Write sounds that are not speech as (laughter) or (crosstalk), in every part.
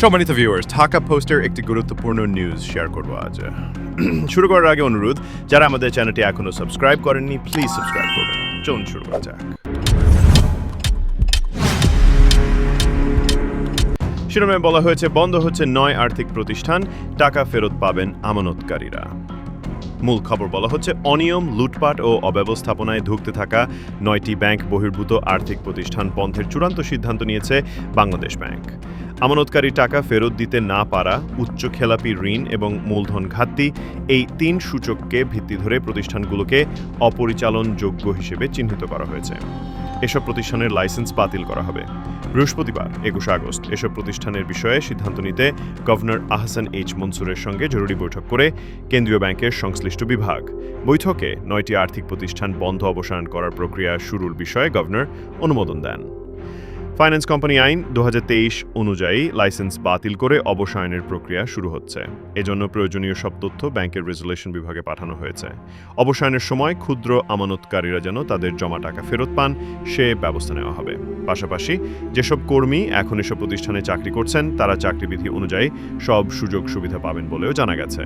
সম্মানিত ভিউয়ার্স ঢাকা পোস্টের একটি গুরুত্বপূর্ণ নিউজ শেয়ার করব আজ। (clears throat) শুরু করার আগে অনুরোধ, যারা আমাদের চ্যানেলটি এখনও সাবস্ক্রাইব করেননি প্লিজ সাবস্ক্রাইব করবেন। চলুন শুরু করা যাক। শিরোনামে বলা হয়েছে, বন্ধ হচ্ছে নয় আর্থিক প্রতিষ্ঠান, টাকা ফেরত পাবেন আমানতকারীরা। মূল খবর বলা হচ্ছে, অনিয়ম, লুটপাট ও অব্যবস্থাপনায় ধুঁকতে থাকা নয়টি ব্যাংক বহির্ভূত আর্থিক প্রতিষ্ঠান বন্ধের চূড়ান্ত সিদ্ধান্ত নিয়েছে বাংলাদেশ ব্যাংক। আমানতকারী টাকা ফেরত দিতে না পারা, উচ্চ খেলাপি ঋণ এবং মূলধন ঘাটতি, এই তিন সূচককে ভিত্তি ধরে প্রতিষ্ঠানগুলোকে অপরিচালনযোগ্য হিসেবে চিহ্নিত করা হয়েছে। এসব প্রতিষ্ঠানের লাইসেন্স বাতিল করা হবে। বৃহস্পতিবার, একুশে আগস্ট, এসব প্রতিষ্ঠানের বিষয়ে সিদ্ধান্ত নিতে গভর্নর আহসান এইচ মনসুরের সঙ্গে জরুরি বৈঠক করে কেন্দ্রীয় ব্যাংকের সংশ্লিষ্ট বিভাগ। বৈঠকে নয়টি আর্থিক প্রতিষ্ঠান বন্ধ অবসান করার প্রক্রিয়া শুরুর বিষয়ে গভর্নর অনুমোদন দেন। ফাইন্যান্স কোম্পানি আইন দু হাজার তেইশ অনুযায়ী লাইসেন্স বাতিল করে অবসায়নের প্রক্রিয়া শুরু হচ্ছে। এজন্য প্রয়োজনীয় সব তথ্য ব্যাংকের রেজুলেশন বিভাগে পাঠানো হয়েছে। অবসায়নের সময় ক্ষুদ্র আমানতকারীরা যেন তাদের জমা টাকা ফেরত পান, সে ব্যবস্থা নেওয়া হবে। পাশাপাশি যেসব কর্মী এখন এসব প্রতিষ্ঠানে চাকরি করছেন, তারা চাকরিবিধি অনুযায়ী সব সুযোগ সুবিধা পাবেন বলেও জানা গেছে।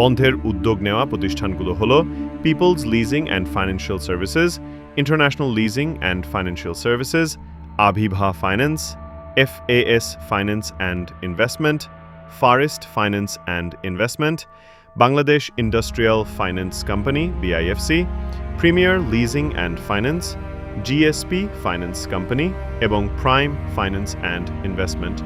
বন্ধের উদ্যোগ নেওয়া প্রতিষ্ঠানগুলো হল people's leasing and financial services international leasing and financial services Aviva finance FAS finance and investment Fareast finance and investment Bangladesh industrial finance company BIFC premier leasing and finance GSP finance company এবং prime finance and investment